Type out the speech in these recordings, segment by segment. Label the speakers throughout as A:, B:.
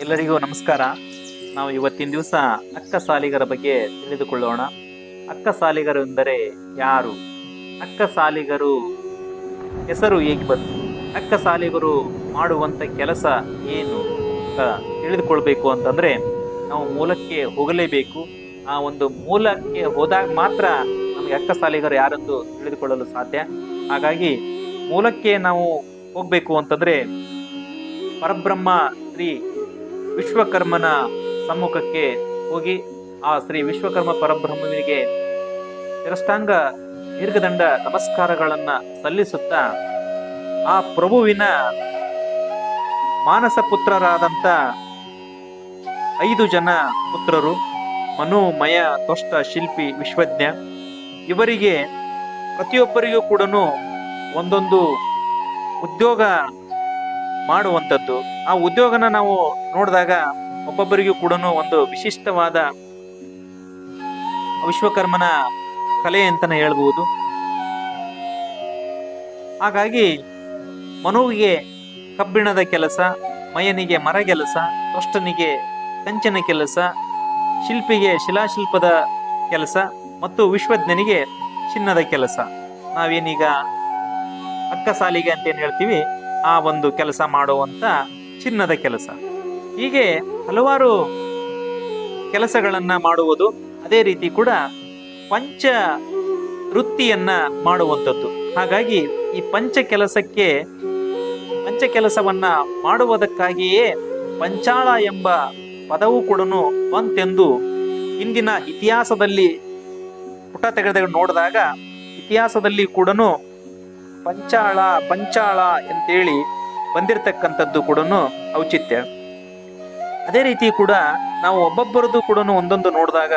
A: ಎಲ್ಲರಿಗೂ ನಮಸ್ಕಾರ. ನಾವು ಇವತ್ತಿನ ದಿವಸ ಅಕ್ಕ ಸಾಲಿಗರ ಬಗ್ಗೆ ತಿಳಿದುಕೊಳ್ಳೋಣ. ಅಕ್ಕ ಸಾಲಿಗರು ಎಂದರೆ ಯಾರು? ಅಕ್ಕ ಸಾಲಿಗರು ಹೆಸರು ಹೇಗೆ ಬಂತು? ಅಕ್ಕ ಸಾಲಿಗರು ಮಾಡುವಂಥ ಕೆಲಸ ಏನು ತಿಳಿದುಕೊಳ್ಬೇಕು ಅಂತಂದರೆ, ನಾವು ಮೂಲಕ್ಕೆ ಹೋಗಲೇಬೇಕು. ಆ ಒಂದು ಮೂಲಕ್ಕೆ ಹೋದಾಗ ಮಾತ್ರ ನಮಗೆ ಅಕ್ಕ ಸಾಲಿಗರು ಯಾರೆಂದು ತಿಳಿದುಕೊಳ್ಳಲು ಸಾಧ್ಯ. ಹಾಗಾಗಿ ಮೂಲಕ್ಕೆ ನಾವು ಹೋಗಬೇಕು ಅಂತಂದರೆ, ಪರಬ್ರಹ್ಮ ಶ್ರೀ ವಿಶ್ವಕರ್ಮನ ಸಮ್ಮುಖಕ್ಕೆ ಹೋಗಿ ಆ ಶ್ರೀ ವಿಶ್ವಕರ್ಮ ಪರಬ್ರಹ್ಮನಿಗೆ ಶಿರಷ್ಟಾಂಗ ದೀರ್ಘದಂಡ ನಮಸ್ಕಾರಗಳನ್ನು ಸಲ್ಲಿಸುತ್ತಾ ಆ ಪ್ರಭುವಿನ ಮಾನಸ ಪುತ್ರರಾದಂಥ ಐದು ಜನ ಪುತ್ರರು, ಮನೋಮಯ, ತ್ವಷ್ಟ ಶಿಲ್ಪಿ, ವಿಶ್ವಜ್ಞ, ಇವರಿಗೆ ಪ್ರತಿಯೊಬ್ಬರಿಗೂ ಕೂಡ ಒಂದೊಂದು ಉದ್ಯೋಗ ಮಾಡುವಂಥದ್ದು. ಆ ಉದ್ಯೋಗನ ನಾವು ನೋಡಿದಾಗ ಒಬ್ಬೊಬ್ಬರಿಗೂ ಕೂಡ ಒಂದು ವಿಶಿಷ್ಟವಾದ ವಿಶ್ವಕರ್ಮನ ಕಲೆ ಅಂತಲೇ ಹೇಳ್ಬೋದು. ಹಾಗಾಗಿ ಮನುವಿಗೆ ಕಬ್ಬಿಣದ ಕೆಲಸ, ಮಯನಿಗೆ ಮರ ಕೆಲಸ ತೊಷ್ಟನಿಗೆ ಕಂಚನ ಕೆಲಸ, ಶಿಲ್ಪಿಗೆ ಶಿಲಾಶಿಲ್ಪದ ಕೆಲಸ ಮತ್ತು ವಿಶ್ವಜ್ಞನಿಗೆ ಚಿನ್ನದ ಕೆಲಸ. ನಾವೇನೀಗ ಅಕ್ಕ ಸಾಲಿಗೆ ಅಂತ ಏನು ಹೇಳ್ತೀವಿ? ಆ ಒಂದು ಕೆಲಸ ಮಾಡುವಂತ ಚಿನ್ನದ ಕೆಲಸ. ಹೀಗೆ ಹಲವಾರು ಕೆಲಸಗಳನ್ನು ಮಾಡುವುದು ಅದೇ ರೀತಿ ಕೂಡ ಪಂಚ ವೃತ್ತಿಯನ್ನ ಮಾಡುವಂಥದ್ದು. ಹಾಗಾಗಿ ಈ ಪಂಚ ಕೆಲಸಕ್ಕೆ ಪಂಚ ಕೆಲಸವನ್ನ ಮಾಡುವುದಕ್ಕಾಗಿಯೇ ಪಂಚಾಳ ಎಂಬ ಪದವು ಕೂಡ ಬಂತೆಂದು ಇಂದಿನ ಇತಿಹಾಸದಲ್ಲಿ ಪುಟ ತೆಗೆದು ನೋಡಿದಾಗ ಇತಿಹಾಸದಲ್ಲಿ ಕೂಡ ಪಂಚಾಳ ಪಂಚಾಳ ಅಂತೇಳಿ ಬಂದಿರತಕ್ಕಂಥದ್ದು ಕೂಡ ಔಚಿತ್ಯ. ಅದೇ ರೀತಿ ಕೂಡ ನಾವು ಒಬ್ಬೊಬ್ಬರದ್ದು ಕೂಡ ಒಂದೊಂದು ನೋಡಿದಾಗ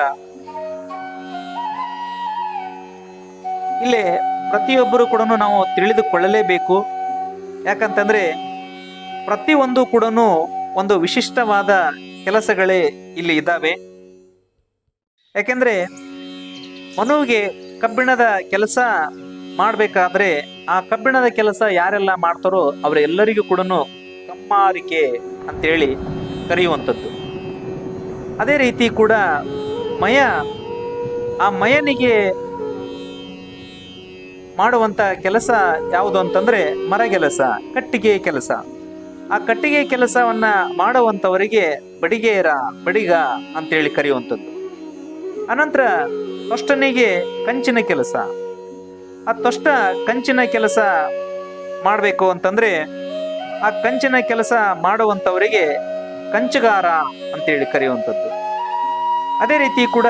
A: ಇಲ್ಲಿ ಪ್ರತಿಯೊಬ್ಬರು ಕೂಡ ನಾವು ತಿಳಿದುಕೊಳ್ಳಲೇಬೇಕು. ಯಾಕಂತಂದ್ರೆ ಪ್ರತಿಯೊಂದು ಕೂಡ ಒಂದು ವಿಶಿಷ್ಟವಾದ ಕೆಲಸಗಳೇ ಇಲ್ಲಿ ಇದ್ದಾವೆ. ಯಾಕೆಂದ್ರೆ ಮನುವಿಗೆ ಕಬ್ಬಿಣದ ಕೆಲಸ ಮಾಡಬೇಕಾದ್ರೆ ಆ ಕಬ್ಬಿಣದ ಕೆಲಸ ಯಾರೆಲ್ಲ ಮಾಡ್ತಾರೋ ಅವರೆಲ್ಲರಿಗೂ ಕೂಡ ಕಮ್ಮಾರಿಕೆ ಅಂತೇಳಿ ಕರೆಯುವಂಥದ್ದು. ಅದೇ ರೀತಿ ಕೂಡ ಮಯ, ಆ ಮಯನಿಗೆ ಮಾಡುವಂಥ ಕೆಲಸ ಯಾವುದು ಅಂತಂದರೆ ಮರ ಕೆಲಸ, ಕಟ್ಟಿಗೆ ಕೆಲಸ. ಆ ಕಟ್ಟಿಗೆ ಕೆಲಸವನ್ನು ಮಾಡುವಂಥವರಿಗೆ ಬಡಿಗೇರ, ಬಡಿಗ ಅಂತೇಳಿ ಕರೆಯುವಂಥದ್ದು. ಅನಂತರ ಫಸ್ಟನಿಗೆ ಕಂಚಿನ ಕೆಲಸ. ಆ ತೊಷ್ಟ ಕಂಚಿನ ಕೆಲಸ ಮಾಡಬೇಕು ಅಂತಂದ್ರೆ ಆ ಕಂಚಿನ ಕೆಲಸ ಮಾಡುವಂಥವರಿಗೆ ಕಂಚಗಾರ ಅಂತೇಳಿ ಕರೆಯುವಂಥದ್ದು. ಅದೇ ರೀತಿ ಕೂಡ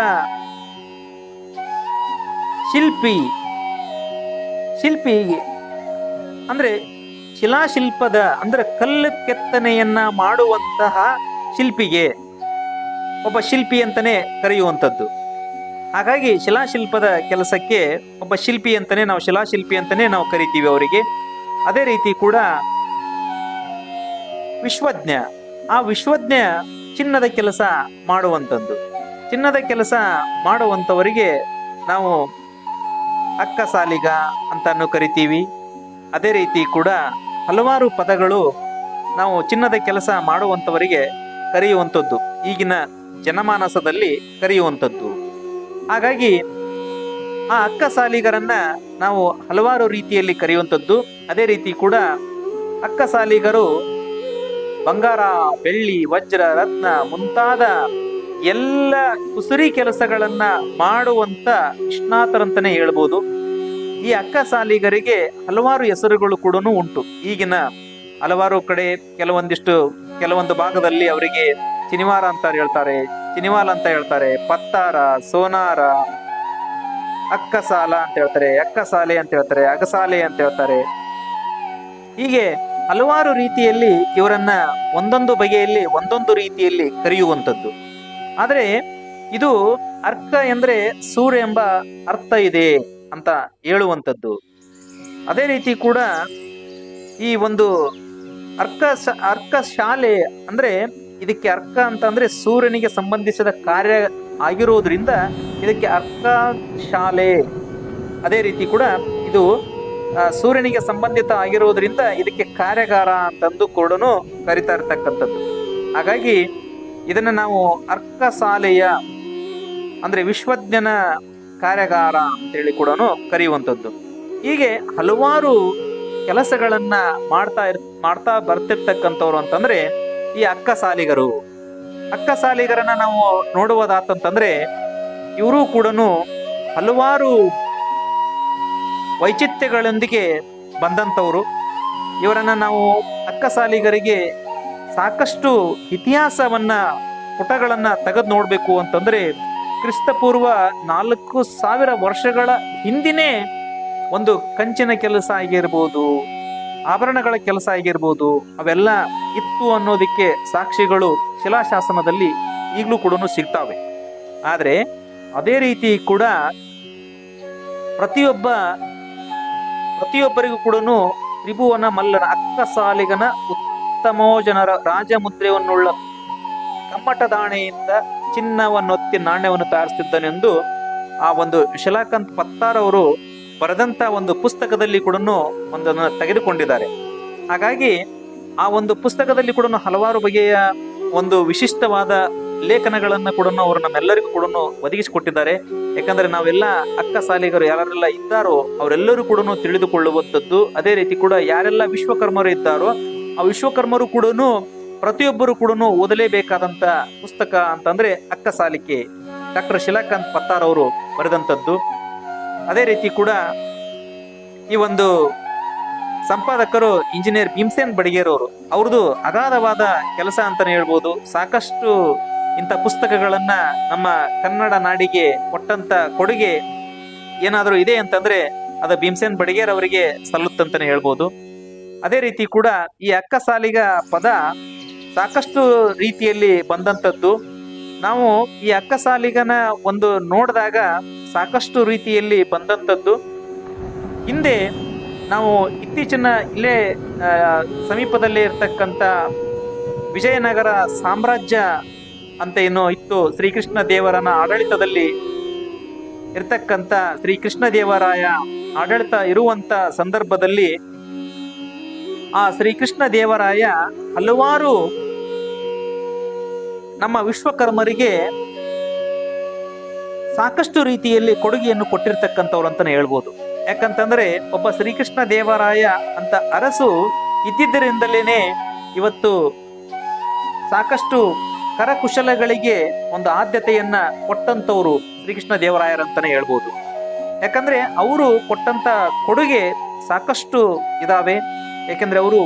A: ಶಿಲ್ಪಿ ಶಿಲ್ಪಿ ಅಂದ್ರೆ ಶಿಲಾಶಿಲ್ಪದ, ಅಂದ್ರೆ ಕಲ್ಲು ಕೆತ್ತನೆಯನ್ನ ಮಾಡುವಂತಹ ಶಿಲ್ಪಿಗೆ ಒಬ್ಬ ಶಿಲ್ಪಿ ಅಂತಲೇ ಕರೆಯುವಂಥದ್ದು. ಹಾಗಾಗಿ ಶಿಲಾಶಿಲ್ಪದ ಕೆಲಸಕ್ಕೆ ಒಬ್ಬ ಶಿಲ್ಪಿ ಅಂತಲೇ ನಾವು ಶಿಲಾಶಿಲ್ಪಿ ಅಂತಲೇ ನಾವು ಕರಿತೀವಿ ಅವರಿಗೆ. ಅದೇ ರೀತಿ ಕೂಡ ವಿಶ್ವಜ್ಞ, ಆ ವಿಶ್ವಜ್ಞ ಚಿನ್ನದ ಕೆಲಸ ಮಾಡುವಂಥದ್ದು. ಚಿನ್ನದ ಕೆಲಸ ಮಾಡುವಂಥವರಿಗೆ ನಾವು ಅಕ್ಕ ಸಾಲಿಗ ಅಂತಾನು ಕರಿತೀವಿ. ಅದೇ ರೀತಿ ಕೂಡ ಹಲವಾರು ಪದಗಳು ನಾವು ಚಿನ್ನದ ಕೆಲಸ ಮಾಡುವಂಥವರಿಗೆ ಕರೆಯುವಂಥದ್ದು. ಈಗಿನ ಜನಮಾನಸದಲ್ಲಿ ಕರೆಯುವಂಥದ್ದು. ಹಾಗಾಗಿ ಆ ಅಕ್ಕ ಸಾಲಿಗರನ್ನ ನಾವು ಹಲವಾರು ರೀತಿಯಲ್ಲಿ ಕರೆಯುವಂಥದ್ದು. ಅದೇ ರೀತಿ ಕೂಡ ಅಕ್ಕ ಸಾಲಿಗರು ಬಂಗಾರ, ಬೆಳ್ಳಿ, ವಜ್ರ, ರತ್ನ ಮುಂತಾದ ಎಲ್ಲ ಕುಸುರಿ ಕೆಲಸಗಳನ್ನ ಮಾಡುವಂತ ನಿಷ್ಣಾತರಂತನೇ ಹೇಳ್ಬೋದು. ಈ ಅಕ್ಕ ಸಾಲಿಗರಿಗೆ ಹಲವಾರು ಹೆಸರುಗಳು ಕೂಡ ಉಂಟು. ಈಗಿನ ಹಲವಾರು ಕಡೆ ಕೆಲವೊಂದಿಷ್ಟು, ಕೆಲವೊಂದು ಭಾಗದಲ್ಲಿ ಅವರಿಗೆ ಶನಿವಾರ ಅಂತ ಹೇಳ್ತಾರೆ. ಚಿನಿವಾಲ ಅಂತ ಹೇಳ್ತಾರೆ, ಪತ್ತಾರ, ಸೋನಾರ, ಅಕ್ಕಸಾಲ ಅಂತ ಹೇಳ್ತಾರೆ, ಅಕ್ಕಸಾಲೆ ಅಂತ ಹೇಳ್ತಾರೆ, ಅಗಸಾಲೆ ಅಂತ ಹೇಳ್ತಾರೆ. ಹೀಗೆ ಹಲವಾರು ರೀತಿಯಲ್ಲಿ ಇವರನ್ನ ಒಂದೊಂದು ಬಗೆಯಲ್ಲಿ, ಒಂದೊಂದು ರೀತಿಯಲ್ಲಿ ಕರೆಯುವಂಥದ್ದು. ಆದರೆ ಇದು ಅರ್ಕ ಎಂದರೆ ಸೂರ್ಯ ಎಂಬ ಅರ್ಥ ಇದೆ ಅಂತ ಹೇಳುವಂಥದ್ದು. ಅದೇ ರೀತಿ ಕೂಡ ಈ ಒಂದು ಅರ್ಕ ಅರ್ಕ ಶಾಲೆ ಅಂದ್ರೆ ಇದಕ್ಕೆ ಅರ್ಕ ಅಂತ ಅಂದ್ರೆ ಸೂರ್ಯನಿಗೆ ಸಂಬಂಧಿಸಿದ ಕಾರ್ಯ ಆಗಿರೋದ್ರಿಂದ ಇದಕ್ಕೆ ಅರ್ಕ ಶಾಲೆ. ಅದೇ ರೀತಿ ಕೂಡ ಇದು ಸೂರ್ಯನಿಗೆ ಸಂಬಂಧಿತ ಆಗಿರೋದ್ರಿಂದ ಇದಕ್ಕೆ ಕಾರ್ಯಾಗಾರ ಅಂತಂದು ಕೂಡ ಕರಿತಾ ಇರ್ತಕ್ಕಂಥದ್ದು. ಹಾಗಾಗಿ ಇದನ್ನು ನಾವು ಅರ್ಕ ಶಾಲೆಯ ಅಂದರೆ ವಿಶ್ವಜ್ಞನ ಕಾರ್ಯಾಗಾರ ಅಂತೇಳಿ ಕೂಡ ಕರೆಯುವಂಥದ್ದು. ಹೀಗೆ ಹಲವಾರು ಕೆಲಸಗಳನ್ನ ಮಾಡ್ತಾ ಇರ್, ಮಾಡ್ತಾ ಬರ್ತಿರ್ತಕ್ಕಂಥವ್ರು ಅಂತಂದ್ರೆ ಈ ಅಕ್ಕ ಸಾಲಿಗರು. ಅಕ್ಕ ಸಾಲಿಗರನ್ನ ನಾವು ನೋಡುವುದಾತಂತಂದ್ರೆ, ಇವರು ಕೂಡ ಹಲವಾರು ವೈಚಿತ್ಯಗಳೊಂದಿಗೆ ಬಂದಂಥವರು. ಇವರನ್ನ ನಾವು ಅಕ್ಕ ಸಾಲಿಗರಿಗೆ ಸಾಕಷ್ಟು ಇತಿಹಾಸವನ್ನ, ಪುಟಗಳನ್ನ ತೆಗೆದು ನೋಡಬೇಕು ಅಂತಂದ್ರೆ, ಕ್ರಿಸ್ತಪೂರ್ವ ನಾಲ್ಕು ಸಾವಿರ ವರ್ಷಗಳ ಹಿಂದಿನೇ ಒಂದು ಕಂಚಿನ ಕೆಲಸ ಆಗಿರ್ಬೋದು. ಆಭರಣಗಳ ಕೆಲಸ ಆಗಿರ್ಬೋದು, ಅವೆಲ್ಲ ಇತ್ತು ಅನ್ನೋದಕ್ಕೆ ಸಾಕ್ಷಿಗಳು ಶಿಲಾಶಾಸನದಲ್ಲಿ ಈಗಲೂ ಕೂಡ ಸಿಗ್ತಾವೆ. ಆದರೆ ಅದೇ ರೀತಿ ಕೂಡ ಪ್ರತಿಯೊಬ್ಬ, ಪ್ರತಿಯೊಬ್ಬರಿಗೂ ಕೂಡ ತ್ರಿಭುವನ ಮಲ್ಲನ ಅಕ್ಕ ಅಕ್ಕಸಾಲಿಗನ ಉತ್ತಮೋಜನರ ರಾಜಮುದ್ರೆಯನ್ನುಳ್ಳ ಕಮ್ಮಟದಾಣೆಯಿಂದ ಚಿನ್ನವನ್ನೊತ್ತಿ ನಾಣ್ಯವನ್ನು ತಯಾರಿಸುತ್ತಿದ್ದನೆಂದು ಆ ಒಂದು ಶಿಲಾಕಾಂತ್ ಪತ್ತಾರ್ ಬರೆದಂತ ಒಂದು ಪುಸ್ತಕದಲ್ಲಿ ಕೂಡ ಒಂದನ್ನು ತೆಗೆದುಕೊಂಡಿದ್ದಾರೆ. ಹಾಗಾಗಿ ಆ ಒಂದು ಪುಸ್ತಕದಲ್ಲಿ ಕೂಡ ಹಲವಾರು ಬಗೆಯ ಒಂದು ವಿಶಿಷ್ಟವಾದ ಲೇಖನಗಳನ್ನು ಕೂಡ ಅವರು ನಮ್ಮೆಲ್ಲರಿಗೂ ಕೂಡ ಒದಗಿಸಿಕೊಟ್ಟಿದ್ದಾರೆ. ಯಾಕಂದ್ರೆ ನಾವೆಲ್ಲ ಅಕ್ಕ ಸಾಲಿಗರು ಯಾರೆಲ್ಲ ಇದ್ದಾರೋ ಅವರೆಲ್ಲರೂ ಕೂಡ ತಿಳಿದುಕೊಳ್ಳುವಂಥದ್ದು, ಅದೇ ರೀತಿ ಕೂಡ ಯಾರೆಲ್ಲ ವಿಶ್ವಕರ್ಮರು ಇದ್ದಾರೋ ಆ ವಿಶ್ವಕರ್ಮರು ಕೂಡ ಪ್ರತಿಯೊಬ್ಬರು ಕೂಡ ಓದಲೇಬೇಕಾದಂತ ಪುಸ್ತಕ ಅಂತಂದ್ರೆ ಅಕ್ಕ ಸಾಲಿಕೆ ಡಾಕ್ಟರ್ ಶಿಲಾಕಾಂತ್ ಪತ್ತಾರ್ ಅವರು ಬರೆದಂಥದ್ದು. ಅದೇ ರೀತಿ ಕೂಡ ಈ ಒಂದು ಸಂಪಾದಕರು ಇಂಜಿನಿಯರ್ ಭೀಮಸೇನ್ ಬಡಿಗೇರ್ ಅವರು ಅವ್ರದ್ದು ಅಗಾಧವಾದ ಕೆಲಸ ಅಂತಾನೆ ಹೇಳ್ಬೋದು. ಸಾಕಷ್ಟು ಇಂಥ ಪುಸ್ತಕಗಳನ್ನು ನಮ್ಮ ಕನ್ನಡ ನಾಡಿಗೆ ಕೊಟ್ಟಂಥ ಕೊಡುಗೆ ಏನಾದರೂ ಇದೆ ಅಂತಂದರೆ ಅದು ಭೀಮಸೇನ್ ಬಡಿಗೇರ್ ಅವರಿಗೆ ಸಲ್ಲುತ್ತಂತಲೇ ಹೇಳ್ಬೋದು. ಅದೇ ರೀತಿ ಕೂಡ ಈ ಅಕ್ಕ ಸಾಲಿಗ ಪದ ಸಾಕಷ್ಟು ರೀತಿಯಲ್ಲಿ ಬಂದಂಥದ್ದು. ನಾವು ಈ ಅಕ್ಕಸಾಲಿಗನ ಒಂದು ನೋಡಿದಾಗ ಸಾಕಷ್ಟು ರೀತಿಯಲ್ಲಿ ಬಂದಂಥದ್ದು. ಹಿಂದೆ ನಾವು ಇತ್ತೀಚಿನ ಇಲ್ಲೇ ಸಮೀಪದಲ್ಲೇ ಇರ್ತಕ್ಕಂಥ ವಿಜಯನಗರ ಸಾಮ್ರಾಜ್ಯ ಅಂತ ಏನೋ ಇತ್ತು. ಶ್ರೀಕೃಷ್ಣ ದೇವರನ ಆಡಳಿತದಲ್ಲಿ ಇರ್ತಕ್ಕಂಥ ಶ್ರೀಕೃಷ್ಣ ದೇವರಾಯ ಆಡಳಿತ ಇರುವಂಥ ಸಂದರ್ಭದಲ್ಲಿ ಆ ಶ್ರೀಕೃಷ್ಣ ದೇವರಾಯ ಹಲವಾರು ನಮ್ಮ ವಿಶ್ವಕರ್ಮರಿಗೆ ಸಾಕಷ್ಟು ರೀತಿಯಲ್ಲಿ ಕೊಡುಗೆಯನ್ನು ಕೊಟ್ಟಿರ್ತಕ್ಕಂಥವ್ರು ಅಂತಾನೆ ಹೇಳ್ಬೋದು. ಯಾಕಂತಂದ್ರೆ ಒಬ್ಬ ಶ್ರೀಕೃಷ್ಣ ದೇವರಾಯ ಅಂತ ಅರಸು ಇದ್ದಿದ್ದರಿಂದಲೇನೆ ಇವತ್ತು ಸಾಕಷ್ಟು ಕರಕುಶಲಗಳಿಗೆ ಒಂದು ಆದ್ಯತೆಯನ್ನ ಕೊಟ್ಟಂತವ್ರು ಶ್ರೀಕೃಷ್ಣ ದೇವರಾಯರಂತಾನೆ ಹೇಳ್ಬೋದು. ಯಾಕಂದ್ರೆ ಅವರು ಕೊಟ್ಟಂತ ಕೊಡುಗೆ ಸಾಕಷ್ಟು ಇದಾವೆ. ಯಾಕಂದ್ರೆ ಅವರು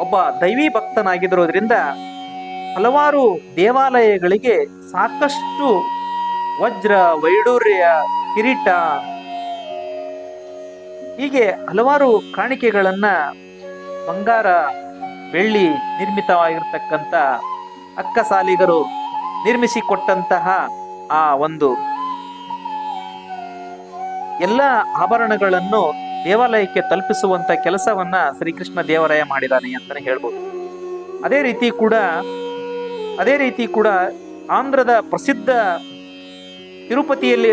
A: ಒಬ್ಬ ದೈವಿ ಭಕ್ತನಾಗಿರೋದ್ರಿಂದ ಹಲವಾರು ದೇವಾಲಯಗಳಿಗೆ ಸಾಕಷ್ಟು ವಜ್ರ, ವೈಡೂರ್ಯ, ಕಿರೀಟ, ಹೀಗೆ ಹಲವಾರು ಕಾಣಿಕೆಗಳನ್ನು ಬಂಗಾರ, ಬೆಳ್ಳಿ ನಿರ್ಮಿತವಾಗಿರ್ತಕ್ಕಂಥ ಅಕ್ಕಸಾಲಿಗರು ನಿರ್ಮಿಸಿಕೊಟ್ಟಂತಹ ಆ ಒಂದು ಎಲ್ಲ ಆಭರಣಗಳನ್ನು ದೇವಾಲಯಕ್ಕೆ ತಲುಪಿಸುವಂತ ಕೆಲಸವನ್ನ ಶ್ರೀಕೃಷ್ಣ ದೇವರಾಯ ಮಾಡಿದಾನೆ ಅಂತಾನೆ ಹೇಳ್ಬೋದು. ಅದೇ ರೀತಿ ಕೂಡ ಅದೇ ರೀತಿ ಕೂಡ ಆಂಧ್ರದ ಪ್ರಸಿದ್ಧ ತಿರುಪತಿಯಲ್ಲಿ,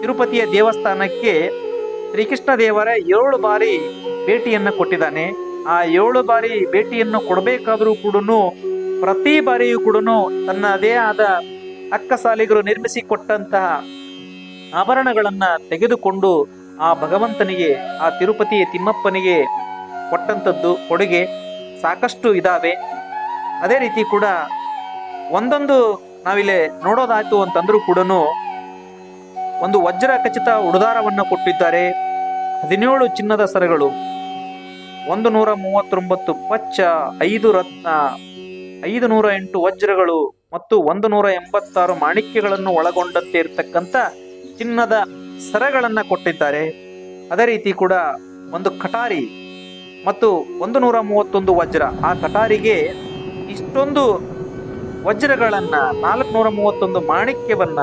A: ತಿರುಪತಿಯ ದೇವಸ್ಥಾನಕ್ಕೆ ಶ್ರೀಕೃಷ್ಣ ದೇವರ ಏಳು ಬಾರಿ ಭೇಟಿಯನ್ನು ಕೊಟ್ಟಿದ್ದಾನೆ. ಆ ಏಳು ಬಾರಿ ಭೇಟಿಯನ್ನು ಕೊಡಬೇಕಾದರೂ ಕೂಡ ಪ್ರತಿ ಬಾರಿಯೂ ಕೂಡ ತನ್ನದೇ ಆದ ಅಕ್ಕಸಾಲಿಗರು ನಿರ್ಮಿಸಿಕೊಟ್ಟಂತಹ ಆಭರಣಗಳನ್ನು ತೆಗೆದುಕೊಂಡು ಆ ಭಗವಂತನಿಗೆ, ಆ ತಿರುಪತಿ ತಿಮ್ಮಪ್ಪನಿಗೆ ಕೊಟ್ಟಂಥದ್ದು ಕೊಡುಗೆ ಸಾಕಷ್ಟು ಇದ್ದಾವೆ ಅದೇ ರೀತಿ ಕೂಡ ಒಂದೊಂದು ನಾವಿಲ್ಲಿ ನೋಡೋದಾಯ್ತು ಅಂತಂದ್ರೂ ಕೂಡ ಒಂದು ವಜ್ರ ಖಚಿತ ಉಡುದಾರವನ್ನು ಕೊಟ್ಟಿದ್ದಾರೆ. ಹದಿನೇಳು ಚಿನ್ನದ ಸರಗಳು ಒಂದು ನೂರ ಮೂವತ್ತೊಂಬತ್ತು ಪಚ್ಚ ಐದು ರತ್ನ ಐದು ನೂರ ಎಂಟು ವಜ್ರಗಳು ಮತ್ತು ಒಂದು ನೂರ ಎಂಬತ್ತಾರು ಮಾಣಿಕ್ಯಗಳನ್ನು ಒಳಗೊಂಡಂತೆ ಇರತಕ್ಕಂಥ ಚಿನ್ನದ ಸರಗಳನ್ನು ಕೊಟ್ಟಿದ್ದಾರೆ. ಅದೇ ರೀತಿ ಕೂಡ ಒಂದು ಕಟಾರಿ ಮತ್ತು ಒಂದು ನೂರ ಮೂವತ್ತೊಂದು ವಜ್ರ. ಆ ಕಟಾರಿಗೆ ಇಷ್ಟೊಂದು ವಜ್ರಗಳನ್ನ ನಾಲ್ಕುನೂರ ಮೂವತ್ತೊಂದು ಮಾಣಿಕ್ಯವನ್ನ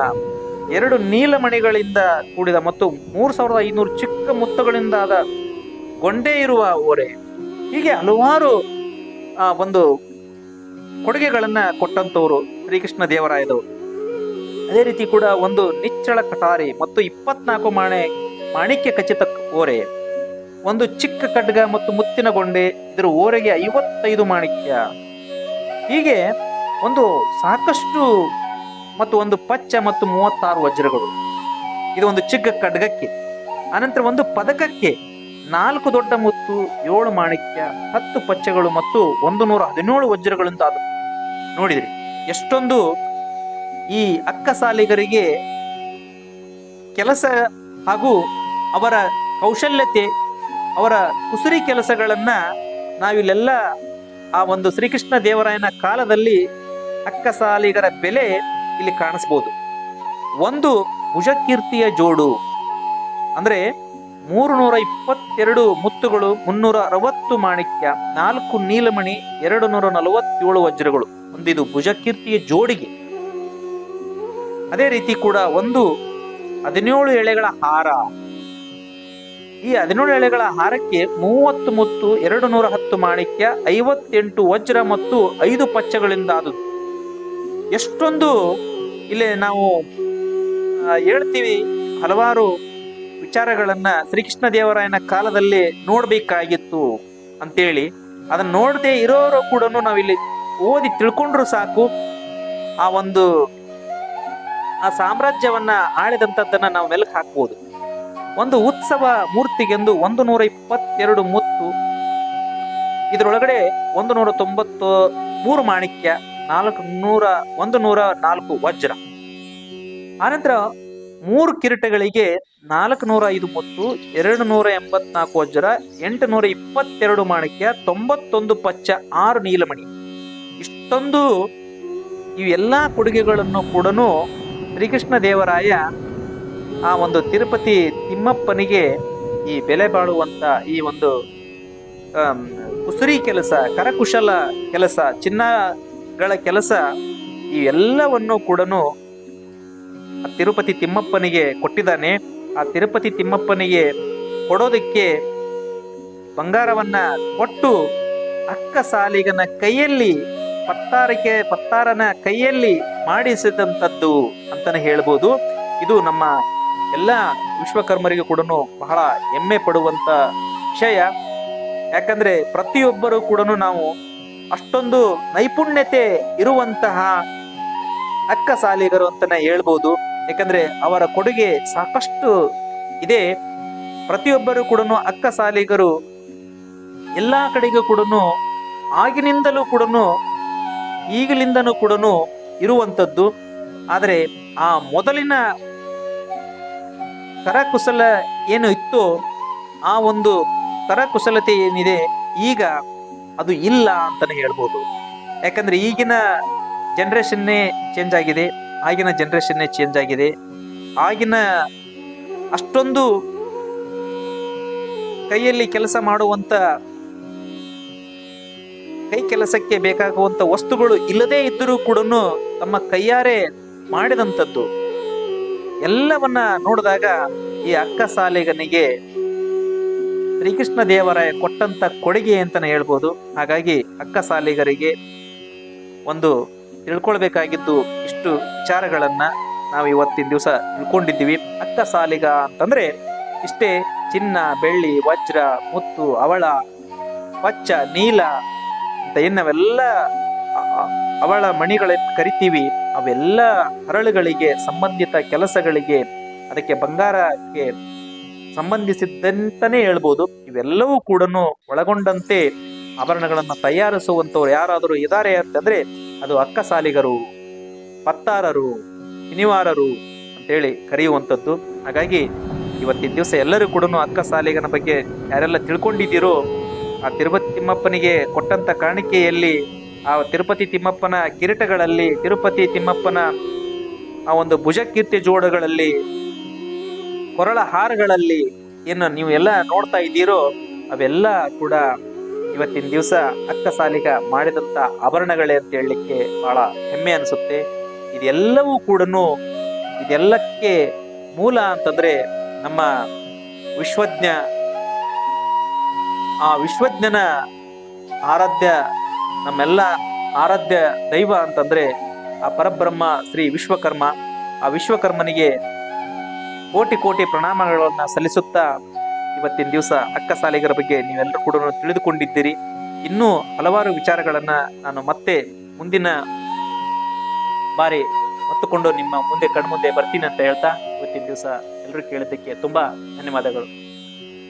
A: ಎರಡು ನೀಲಮಣಿಗಳಿಂದ ಕೂಡಿದ ಮತ್ತು ಮೂರು ಸಾವಿರದ ಐನೂರು ಚಿಕ್ಕ ಮುತ್ತುಗಳಿಂದ ಆದ ಗೊಂಡೆ ಇರುವ ಓರೆ. ಹೀಗೆ ಹಲವಾರು ಆ, ಒಂದು ಕೊಡುಗೆಗಳನ್ನ ಕೊಟ್ಟಂತವರು ಶ್ರೀಕೃಷ್ಣ ದೇವರಾಯದವರು. ಅದೇ ರೀತಿ ಕೂಡ ಒಂದು ನಿಚ್ಚಳ ಕಟಾರಿ ಮತ್ತು ಇಪ್ಪತ್ನಾಲ್ಕು ಮಾಣೆ ಮಾಣಿಕ್ಯ ಖಚಿತ ಓರೆ. ಒಂದು ಚಿಕ್ಕ ಖಡ್ಗ ಮತ್ತು ಮುತ್ತಿನ ಗೊಂಡೆ ಇದರ ಓರೆಗೆ ಐವತ್ತೈದು ಮಾಣಿಕ್ಯ. ಹೀಗೆ ಒಂದು ಸಾಕಷ್ಟು ಮತ್ತು ಒಂದು ಪಚ್ಚ ಮತ್ತು ಮೂವತ್ತಾರು ವಜ್ರಗಳು. ಇದು ಒಂದು ಚಿಕ್ಕ ಖಡ್ಗಕ್ಕೆ. ಅನಂತರ ಒಂದು ಪದಕಕ್ಕೆ ನಾಲ್ಕು ದೊಡ್ಡ ಮುತ್ತು, ಏಳು ಮಾಣಿಕ್ಯ, ಹತ್ತು ಪಚ್ಚೆಗಳು ಮತ್ತು ಒಂದು ನೂರ ಹದಿನೇಳು ವಜ್ರಗಳಿಂದ ಅದು ನೋಡಿದ್ರಿ, ಎಷ್ಟೊಂದು ಈ ಅಕ್ಕಸಾಲಿಗರಿಗೆ ಕೆಲಸ ಹಾಗೂ ಅವರ ಕೌಶಲ್ಯತೆ, ಅವರ ಕುಸುರಿ ಕೆಲಸಗಳನ್ನು ನಾವಿಲ್ಲೆಲ್ಲ ಆ ಒಂದು ಶ್ರೀಕೃಷ್ಣ ದೇವರಾಯನ ಕಾಲದಲ್ಲಿ ಅಕ್ಕಸಾಲಿಗರ ಬೆಲೆ ಇಲ್ಲಿ ಕಾಣಿಸ್ಬೋದು. ಒಂದು ಭುಜಕೀರ್ತಿಯ ಜೋಡು, ಅಂದ್ರೆ ಮೂರು ನೂರ ಇಪ್ಪತ್ತೆರಡು ಮುತ್ತುಗಳು ಮುನ್ನೂರ ಅರವತ್ತು ಮಾಣಿಕ್ಯ, ನಾಲ್ಕು ನೀಲಮಣಿ ಎರಡು ನೂರ ನಲವತ್ತೇಳು ವಜ್ರಗಳು ಒಂದಿದು ಭುಜಕೀರ್ತಿಯ ಜೋಡಿಗೆ. ಅದೇ ರೀತಿ ಕೂಡ ಒಂದು ಹದಿನೇಳು ಎಳೆಗಳ ಹಾರ. ಈ ಹದಿನೇಳು ಎಳೆಗಳ ಹಾರಕ್ಕೆ ಮೂವತ್ತು ಮುತ್ತು ಎರಡು ನೂರ ಹತ್ತು ಮಾಣಿಕ್ಯ, ಐವತ್ತೆಂಟು ವಜ್ರ ಮತ್ತು ಐದು ಪಚ್ಚಗಳಿಂದ ಅದು ಎಷ್ಟೊಂದು ಇಲ್ಲಿ ನಾವು ಹೇಳ್ತೀವಿ ಹಲವಾರು ವಿಚಾರಗಳನ್ನ ಶ್ರೀಕೃಷ್ಣ ದೇವರಾಯನ ಕಾಲದಲ್ಲಿ ನೋಡಬೇಕಾಗಿತ್ತು ಅಂತೇಳಿ. ಅದನ್ನ ನೋಡದೆ ಇರೋರು ಕೂಡ ನಾವಿಲ್ಲಿ ಓದಿ ತಿಳ್ಕೊಂಡ್ರು ಸಾಕು. ಆ ಒಂದು, ಆ ಸಾಮ್ರಾಜ್ಯವನ್ನ ಆಳಿದಂಥದ್ದನ್ನು ನಾವು ಮೆಲುಕು ಹಾಕ್ಬೋದು. ಒಂದು ಉತ್ಸವ ಮೂರ್ತಿಗೆಂದು ಒಂದು ನೂರ ಇಪ್ಪತ್ತೆರಡು ಮುತ್ತು, ಇದರೊಳಗಡೆ ಒಂದು ನೂರ ತೊಂಬತ್ತು ಮೂರು ಮಾಣಿಕ್ಯ ನಾಲ್ಕು ನೂರ, ಒಂದು ನೂರ ನಾಲ್ಕು ವಜ್ರ. ಆನಂತರ ಮೂರು ಕಿರೀಟಗಳಿಗೆ ನಾಲ್ಕು ನೂರ ಐದು ಮುತ್ತು, ಎರಡು ನೂರ ಎಂಬತ್ನಾಲ್ಕು ವಜ್ರ, ಎಂಟು ನೂರ ಇಪ್ಪತ್ತೆರಡು ಮಾಣಿಕ್ಯ, ತೊಂಬತ್ತೊಂದು ಪಚ್ಚ, ಆರು ನೀಲಮಣಿ. ಇಷ್ಟೊಂದು ಇವೆಲ್ಲ ಕೊಡುಗೆಗಳನ್ನು ಕೂಡ ಶ್ರೀಕೃಷ್ಣ ದೇವರಾಯ ಆ ಒಂದು ತಿರುಪತಿ ತಿಮ್ಮಪ್ಪನಿಗೆ ಈ ಬೆಲೆ ಬಾಳುವಂಥ ಈ ಒಂದು ಕುಸರಿ ಕೆಲಸ, ಕರಕುಶಲ ಕೆಲಸ ಚಿನ್ನಗಳ ಕೆಲಸ ಇವೆಲ್ಲವನ್ನು ಕೂಡ ತಿರುಪತಿ ತಿಮ್ಮಪ್ಪನಿಗೆ ಕೊಟ್ಟಿದ್ದಾನೆ. ಆ ತಿರುಪತಿ ತಿಮ್ಮಪ್ಪನಿಗೆ ಕೊಡೋದಕ್ಕೆ ಬಂಗಾರವನ್ನ ಕೊಟ್ಟು ಅಕ್ಕ ಸಾಲಿಗನ ಕೈಯಲ್ಲಿ ಪತ್ತಾರಿಕೆ ಪತ್ತಾರನ ಕೈಯಲ್ಲಿ ಮಾಡಿಸಿದಂಥದ್ದು ಅಂತಾನೆ ಹೇಳ್ಬೋದು. ಇದು ನಮ್ಮ ಎಲ್ಲ ವಿಶ್ವಕರ್ಮರಿಗೂ ಕೂಡ ಬಹಳ ಹೆಮ್ಮೆ ಪಡುವಂಥ ವಿಷಯ. ಯಾಕಂದ್ರೆ ಪ್ರತಿಯೊಬ್ಬರೂ ಕೂಡ ನಾವು ಅಷ್ಟೊಂದು ನೈಪುಣ್ಯತೆ ಇರುವಂತಹ ಅಕ್ಕ ಸಾಲಿಗರು ಅಂತಾನೆ ಹೇಳ್ಬೋದು. ಯಾಕಂದ್ರೆ ಅವರ ಕೊಡುಗೆ ಸಾಕಷ್ಟು ಇದೆ. ಪ್ರತಿಯೊಬ್ಬರು ಕೂಡ ಅಕ್ಕ ಸಾಲಿಗರು ಎಲ್ಲ ಕಡೆಗೂ ಕೂಡ ಆಗಿನಿಂದಲೂ ಕೂಡ ಈಗಲಿಂದನೂ ಕೂಡ ಇರುವಂಥದ್ದು. ಆದರೆ ಆ ಮೊದಲಿನ ಕರಕುಶಲ ಏನು ಇತ್ತು ಆ ಒಂದು ಕರಕುಶಲತೆ ಏನಿದೆ, ಈಗ ಅದು ಇಲ್ಲ ಅಂತಾನೆ ಹೇಳ್ಬೋದು. ಯಾಕಂದ್ರೆ ಈಗಿನ ಜನ್ರೇಷನ್ನೇ ಚೇಂಜ್ ಆಗಿದೆ, ಆಗಿನ ಜನ್ರೇಷನ್ನೇ ಚೇಂಜ್ ಆಗಿದೆ. ಆಗಿನ ಅಷ್ಟೊಂದು ಕೈಯಲ್ಲಿ ಕೆಲಸ ಮಾಡುವಂಥ ಕೈ ಕೆಲಸಕ್ಕೆ ಬೇಕಾಗುವಂಥ ವಸ್ತುಗಳು ಇಲ್ಲದೇ ಇದ್ದರೂ ಕೂಡ ತಮ್ಮ ಕೈಯಾರೆ ಮಾಡಿದಂಥದ್ದು. ಎಲ್ಲವನ್ನ ನೋಡಿದಾಗ ಈ ಅಕ್ಕ ಸಾಲಿಗನಿಗೆ ಶ್ರೀಕೃಷ್ಣ ದೇವರಾಯ ಕೊಟ್ಟಂತ ಕೊಡುಗೆ ಅಂತಾನೆ ಹೇಳ್ಬೋದು. ಹಾಗಾಗಿ ಅಕ್ಕ ಸಾಲಿಗರಿಗೆ ಒಂದು ತಿಳ್ಕೊಳ್ಬೇಕಾಗಿದ್ದು ಇಷ್ಟು ವಿಚಾರಗಳನ್ನ ನಾವು ಇವತ್ತಿನ ದಿವಸ ತಿಳ್ಕೊಂಡಿದ್ದೀವಿ. ಅಕ್ಕ ಸಾಲಿಗ ಅಂತಂದ್ರೆ ಇಷ್ಟೇ ಚಿನ್ನ, ಬೆಳ್ಳಿ, ವಜ್ರ, ಮುತ್ತು, ಅವಳ, ಪಚ್ಚ, ನೀಲ ಅಂತ ಏನ್ ನಾವೆಲ್ಲ ಅ- ಅ- ಅವಳ ಮಣಿಗಳನ್ನು ಕರಿತೀವಿ. ಅವೆಲ್ಲ ಹರಳುಗಳಿಗೆ ಸಂಬಂಧಿತ ಕೆಲಸಗಳಿಗೆ, ಅದಕ್ಕೆ ಬಂಗಾರಕ್ಕೆ ಸಂಬಂಧಿಸಿದ್ದಂತಾನೆ ಹೇಳ್ಬೋದು. ಇವೆಲ್ಲವೂ ಕೂಡ ಒಳಗೊಂಡಂತೆ ಆಭರಣಗಳನ್ನು ತಯಾರಿಸುವಂಥವ್ರು ಯಾರಾದರೂ ಇದ್ದಾರೆ ಅಂತಂದರೆ ಅದು ಅಕ್ಕಸಾಲಿಗರು, ಪತ್ತಾರರು ಶನಿವಾರರು ಅಂತೇಳಿ ಕರೆಯುವಂಥದ್ದು. ಹಾಗಾಗಿ ಇವತ್ತಿನ ದಿವಸ ಎಲ್ಲರೂ ಕೂಡ ಅಕ್ಕ ಸಾಲಿಗನ ಬಗ್ಗೆ ಯಾರೆಲ್ಲ ತಿಳ್ಕೊಂಡಿದ್ದೀರೋ ಆ ತಿರುಪತಿ ತಿಮ್ಮಪ್ಪನಿಗೆ ಕೊಟ್ಟಂಥ ಕಾಣಿಕೆಯಲ್ಲಿ ಆ ತಿರುಪತಿ ತಿಮ್ಮಪ್ಪನ ಕಿರೀಟಗಳಲ್ಲಿ, ತಿರುಪತಿ ತಿಮ್ಮಪ್ಪನ ಆ ಒಂದು ಭುಜಕೀರ್ತಿ ಜೋಡಗಳಲ್ಲಿ ಕೊರಳ ಹಾರಗಳಲ್ಲಿ ಏನು ನೀವು ಎಲ್ಲ ನೋಡ್ತಾ ಇದ್ದೀರೋ ಅವೆಲ್ಲ ಕೂಡ ಇವತ್ತಿನ ದಿವಸ ಅಕ್ಕ ಸಾಲಿಗ ಮಾಡಿದಂಥ ಆಭರಣಗಳೇ ಅಂತ ಹೇಳಲಿಕ್ಕೆ ಬಹಳ ಹೆಮ್ಮೆ ಅನಿಸುತ್ತೆ. ಇದೆಲ್ಲವೂ ಕೂಡ ಇದೆಲ್ಲಕ್ಕೆ ಮೂಲ ಅಂತಂದ್ರೆ ನಮ್ಮ ವಿಶ್ವಜ್ಞ, ಆ ವಿಶ್ವಜ್ಞನ ಆರಾಧ್ಯ, ನಮ್ಮೆಲ್ಲ ಆರಾಧ್ಯ ದೈವ ಅಂತಂದ್ರೆ ಆ ಪರಬ್ರಹ್ಮ ಶ್ರೀ ವಿಶ್ವಕರ್ಮ. ಆ ವಿಶ್ವಕರ್ಮನಿಗೆ ಕೋಟಿ ಕೋಟಿ ಪ್ರಣಾಮಗಳನ್ನು ಸಲ್ಲಿಸುತ್ತಾ ಇವತ್ತಿನ ದಿವಸ ಅಕ್ಕ ಸಾಲಿಗರ ಬಗ್ಗೆ ನೀವೆಲ್ಲರೂ ಕೂಡ ತಿಳಿದುಕೊಂಡಿದ್ದೀರಿ. ಇನ್ನೂ ಹಲವಾರು ವಿಚಾರಗಳನ್ನು ನಾನು ಮತ್ತೆ ಮುಂದಿನ ಬಾರಿ ಹೊತ್ತುಕೊಂಡು ನಿಮ್ಮ ಮುಂದೆ ಕಣ್ಮುಂದೆ ಬರ್ತೀನಿ ಅಂತ ಹೇಳ್ತಾ ಇವತ್ತಿನ ದಿವಸ ಎಲ್ಲರೂ ಕೇಳಿದ್ದಕ್ಕೆ ತುಂಬ ಧನ್ಯವಾದಗಳು.